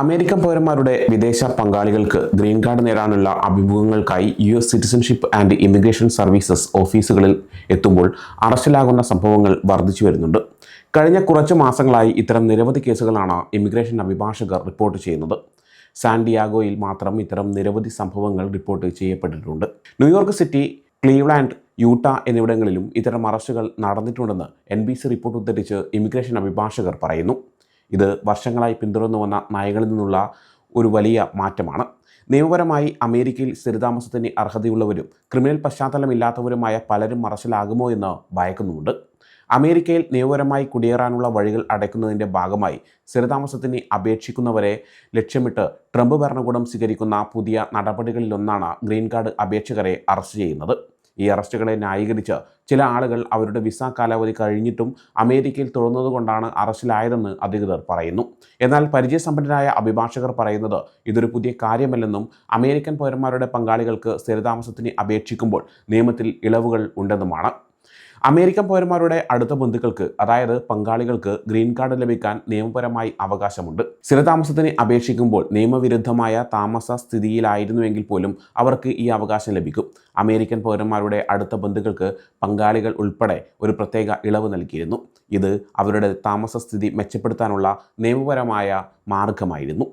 American പൗരന്മാരുടെ വിദേശ പങ്കാളികൾക്ക് green card നേടാനുള്ള അഭിമുഖങ്ങൾക്കായി U S citizenship and immigration services ഓഫീസുകളിൽ എത്തുമ്പോൾ അറസ്റ്റിലാകുന്ന സംഭവങ്ങൾ വർദ്ധിച്ചു വരുന്നുണ്ട്. കഴിഞ്ഞ കുറച്ച് മാസങ്ങളായി ഇത്തരം നിരവധി കേസുകളാണ് ഇമിഗ്രേഷൻ അഭിഭാഷകർ റിപ്പോർട്ട് ചെയ്യുന്നത്. സാൻഡിയാഗോയിൽ മാത്രം ഇത്തരം നിരവധി സംഭവങ്ങൾ റിപ്പോർട്ട് ചെയ്യപ്പെട്ടിട്ടുണ്ട്. ന്യൂയോർക്ക് സിറ്റി ക്ലീവ്ലാൻഡ് യൂട്ട എന്നിവിടങ്ങളിലും ഇത്തരം അറസ്റ്റുകൾ നടന്നിട്ടുണ്ടെന്ന് എൻ ബി സി റിപ്പോർട്ട് ഉദ്ധരിച്ച് ഇമിഗ്രേഷൻ അഭിഭാഷകർ പറയുന്നു. ഇത് വർഷങ്ങളായി പിന്തുടർന്നു വന്ന നയങ്ങളിൽ നിന്നുള്ള ഒരു വലിയ മാറ്റമാണ്. നിയമപരമായി അമേരിക്കയിൽ സ്ഥിരതാമസത്തിന് അർഹതയുള്ളവരും ക്രിമിനൽ പശ്ചാത്തലമില്ലാത്തവരുമായ പലരും മറച്ചിലാകുമോ എന്ന് ഭയക്കുന്നുമുണ്ട്. അമേരിക്കയിൽ നിയമപരമായി കുടിയേറാനുള്ള വഴികൾ അടയ്ക്കുന്നതിന്റെ ഭാഗമായി സ്ഥിരതാമസത്തിന് അപേക്ഷിക്കുന്നവരെ ലക്ഷ്യമിട്ട് ട്രംപ് ഭരണകൂടം സ്വീകരിക്കുന്ന പുതിയ നടപടികളിലൊന്നാണ് ഗ്രീൻ കാർഡ് അപേക്ഷകരെ അറസ്റ്റ് ചെയ്യുന്നത്. ഈ അറസ്റ്റുകളെ ന്യായീകരിച്ച് ചില ആളുകൾ അവരുടെ വിസ കാലാവധി കഴിഞ്ഞിട്ടും അമേരിക്കയിൽ തുടർന്നതുകൊണ്ടാണ് അറസ്റ്റിലായതെന്ന് അധികൃതർ പറയുന്നു. എന്നാൽ പരിചയസമ്പന്നരായ അഭിഭാഷകർ പറയുന്നത് ഇതൊരു പുതിയ കാര്യമല്ലെന്നും അമേരിക്കൻ പൗരന്മാരുടെ പങ്കാളികൾക്ക് സ്ഥിരതാമസത്തിന് അപേക്ഷിക്കുമ്പോൾ നിയമത്തിൽ ഇളവുകൾ ഉണ്ടെന്നുമാണ്. അമേരിക്കൻ പൗരന്മാരുടെ അടുത്ത ബന്ധുക്കൾക്ക് അതായത് പങ്കാളികൾക്ക് ഗ്രീൻ കാർഡ് ലഭിക്കാൻ നിയമപരമായി അവകാശമുണ്ട്. സ്ഥിരതാമസത്തിന് അപേക്ഷിക്കുമ്പോൾ നിയമവിരുദ്ധമായ താമസ സ്ഥിതിയിലായിരുന്നുവെങ്കിൽ പോലും അവർക്ക് ഈ അവകാശം ലഭിക്കും. അമേരിക്കൻ പൗരന്മാരുടെ അടുത്ത ബന്ധുക്കൾക്ക് പങ്കാളികൾ ഉൾപ്പെടെ ഒരു പ്രത്യേക ഇളവ് നൽകിയിരുന്നു. ഇത് അവരുടെ താമസ സ്ഥിതി മെച്ചപ്പെടുത്താനുള്ള നിയമപരമായ മാർഗമായിരുന്നു.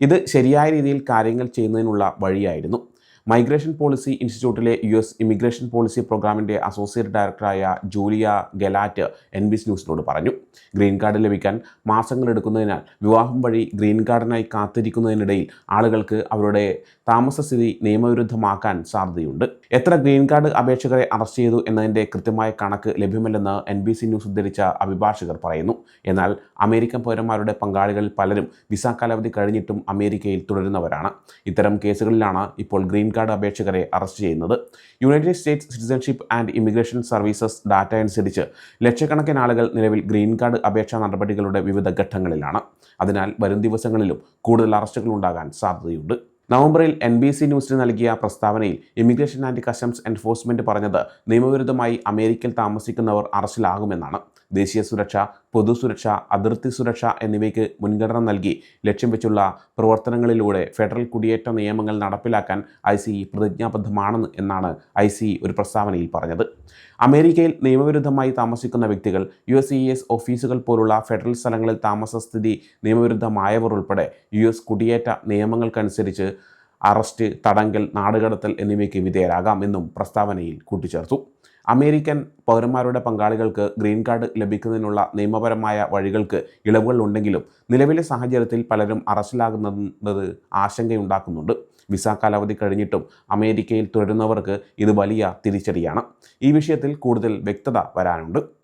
ഇത് ശരിയായ രീതിയിൽ കാര്യങ്ങൾ ചെയ്യുന്നതിനുള്ള വഴിയായിരുന്നു. മൈഗ്രേഷൻ പോളിസി ഇൻസ്റ്റിറ്റ്യൂട്ടിലെ യു എസ് ഇമിഗ്രേഷൻ പോളിസി പ്രോഗ്രാമിന്റെ അസോസിയേറ്റ് ഡയറക്ടറായ ജൂലിയ ഗലാറ്റ് എൻ ബി ന്യൂസിനോട് പറഞ്ഞു. ഗ്രീൻ കാർഡ് ലഭിക്കാൻ മാസങ്ങളെടുക്കുന്നതിനാൽ വിവാഹം വഴി ഗ്രീൻ കാർഡിനായി കാത്തിരിക്കുന്നതിനിടയിൽ ആളുകൾക്ക് അവരുടെ താമസസ്ഥിതി നിയമവിരുദ്ധമാക്കാൻ സാധ്യതയുണ്ട്. എത്ര ഗ്രീൻ കാർഡ് അപേക്ഷകരെ അറസ്റ്റ് ചെയ്തു എന്നതിന്റെ കൃത്യമായ കണക്ക് ലഭ്യമല്ലെന്ന് എൻ ബി സി ന്യൂസ് ഉദ്ധരിച്ച അഭിഭാഷകർ പറയുന്നു. എന്നാൽ അമേരിക്കൻ പൗരന്മാരുടെ പങ്കാളികളിൽ പലരും വിസ കാലാവധി കഴിഞ്ഞിട്ടും അമേരിക്കയിൽ തുടരുന്നവരാണ്. ഇത്തരം കേസുകളിലാണ് ഇപ്പോൾ ഗ്രീൻ കാർഡ് അപേക്ഷകരെ അറസ്റ്റ് ചെയ്യുന്നത്. United States citizenship and immigration services data അനുസരിച്ച് ലക്ഷക്കണക്കിന് ആളുകൾ നിലവിൽ ഗ്രീൻ കാർഡ് അപേക്ഷാ നടപടികളുടെ വിവിധ ഘട്ടങ്ങളിലാണ്. അതിനാൽ വരും ദിവസങ്ങളിലും കൂടുതൽ അറസ്റ്റുകൾ ഉണ്ടാകാൻ സാധ്യതയുണ്ട്. നവംബറിൽ എൻ ബി സി ന്യൂസിന് നൽകിയ പ്രസ്താവനയിൽ ഇമിഗ്രേഷൻ ആൻഡ് കസ്റ്റംസ് എൻഫോഴ്സ്മെന്റ് പറഞ്ഞത് നിയമവിരുദ്ധമായി അമേരിക്കയിൽ താമസിക്കുന്നവർ അറസ്റ്റിലാകുമെന്നാണ്. ദേശീയ സുരക്ഷ പൊതുസുരക്ഷ അതിർത്തി സുരക്ഷ എന്നിവയ്ക്ക് മുൻഗണന നൽകി ലക്ഷ്യം വെച്ചുള്ള പ്രവർത്തനങ്ങളിലൂടെ ഫെഡറൽ കുടിയേറ്റ നിയമങ്ങൾ നടപ്പിലാക്കാൻ ഐ സി പ്രതിജ്ഞാബദ്ധമാണെന്ന് എന്നാണ് ഐ സി ഒരു പ്രസ്താവനയിൽ പറഞ്ഞത്. അമേരിക്കയിൽ നിയമവിരുദ്ധമായി താമസിക്കുന്ന വ്യക്തികൾ യു എസ് ഇ എസ് ഓഫീസുകൾ പോലുള്ള ഫെഡറൽ സ്ഥലങ്ങളിൽ താമസസ്ഥിതി നിയമവിരുദ്ധമായവർ ഉൾപ്പെടെ യു എസ് കുടിയേറ്റ നിയമങ്ങൾക്കനുസരിച്ച് അറസ്റ്റ് തടങ്കൽ നാടുകടത്തൽ എന്നിവയ്ക്ക് വിധേയരാകാം എന്നും പ്രസ്താവനയിൽ കൂട്ടിച്ചേർത്തു. അമേരിക്കൻ പൗരന്മാരുടെ പങ്കാളികൾക്ക് ഗ്രീൻ കാർഡ് ലഭിക്കുന്നതിനുള്ള നിയമപരമായ വഴികൾക്ക് ഇളവുകൾ ഉണ്ടെങ്കിലും നിലവിലെ സാഹചര്യത്തിൽ പലരും അറസ്റ്റിലാകുന്നത് ആശങ്കയുണ്ടാക്കുന്നുണ്ട്. വിസ കാലാവധി കഴിഞ്ഞിട്ടും അമേരിക്കയിൽ തുടരുന്നവർക്ക് ഇത് വലിയ തിരിച്ചടിയാണ്. ഈ വിഷയത്തിൽ കൂടുതൽ വ്യക്തത വരാനുണ്ട്.